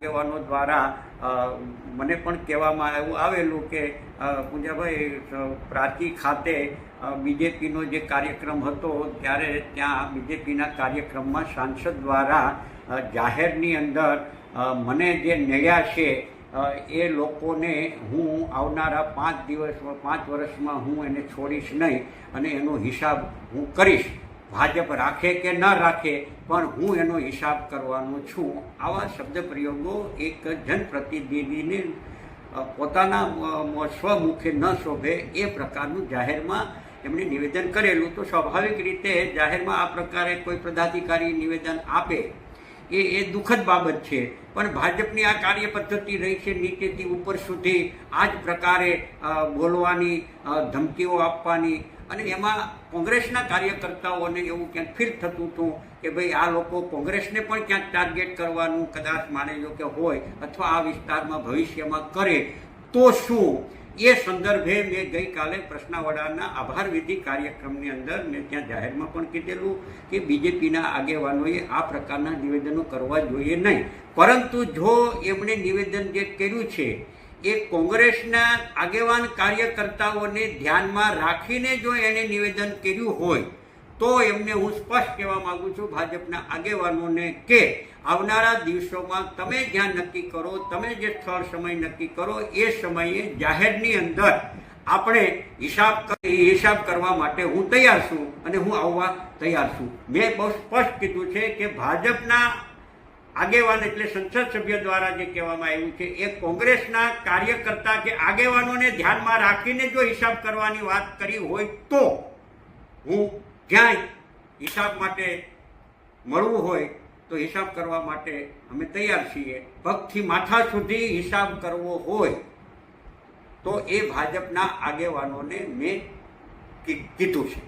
આગેવાનો દ્વારા મને પણ કહેવામાં એવું આવેલું કે પૂજાભાઈ પ્રાચી ખાતે બીજેપીનો જે કાર્યક્રમ હતો, ત્યારે ત્યાં બીજેપીના કાર્યક્રમમાં સાંસદ દ્વારા જાહેરની અંદર મને જે નડ્યા છે એ લોકોને હું આવનારા પાંચ દિવસમાં પાંચ વર્ષમાં હું એને છોડીશ નહીં અને એનો હિસાબ હું કરીશ. ભાજપ રાખે કે ન રાખે, પણ હું એનો હિસાબ કરવાનો છું. આવા શબ્દ પ્રયોગો એક જનપ્રતિનિધિને પોતાના સ્વમુખે ન શોભે એ પ્રકારનું જાહેરમાં એમણે નિવેદન કરેલું. તો સ્વાભાવિક રીતે જાહેરમાં આ પ્રકારે કોઈ પદાધિકારી નિવેદન આપે એ એ દુઃખદ બાબત છે. પણ ભાજપની આ કાર્ય પદ્ધતિ રહી છે નીચેથી ઉપર સુધી. આ જ પ્રકારે બોલવાની ધમકીઓ આપવાની અને એમાં કોંગ્રેસના કાર્યકર્તાઓને એવું ક્યાંક ફીલ થતું હતું કે ભાઈ આ લોકો કોંગ્રેસને પણ ક્યાંક ટાર્ગેટ કરવાનું કદાચ માને જો કે હોય અથવા આ વિસ્તારમાં ભવિષ્યમાં કરે, તો શું? એ સંદર્ભે મેં ગઈકાલે પ્રશ્નાવડાના આભાર વિધિ કાર્યક્રમની અંદર મેં ત્યાં જાહેરમાં પણ કીધેલું કે બીજેપીના આગેવાનોએ આ પ્રકારના નિવેદનો કરવા જોઈએ નહીં. પરંતુ જો એમણે નિવેદન જે કર્યું છે એ કોંગ્રેસના આગેવાન કાર્યકર્તાઓને ધ્યાનમાં રાખીને જો એને નિવેદન કર્યું હોય, તો એમને હું સ્પષ્ટ કહેવા માંગુ છું ભાજપના આગેવાનોને કે આવનારા દિવસોમાં તમે જ્યાં નક્કી કરો, તમે જે સ્થળ સમય નક્કી કરો, એ સમયે જાહેરની અંદર આપણે હિસાબ હિસાબ કરવા માટે હું તૈયાર છું અને હું આવવા તૈયાર છું. મેં બહુ સ્પષ્ટ કીધું છે કે ભાજપના આગેવાન એટલે સંસદ સભ્ય દ્વારા જે કહેવામાં આવ્યું છે, એ કોંગ્રેસના કાર્યકર્તા કે આગેવાનોને ધ્યાનમાં રાખીને જો હિસાબ કરવાની વાત કરી હોય તો હું ક્યાંય હિસાબ માટે મળવું હોય તો હિસાબ કરવા માટે અમે તૈયાર છીએ. પગથી માથા સુધી હિસાબ કરવો હોય તો એ ભાજપના આગેવાનોને મેં કીધું છે.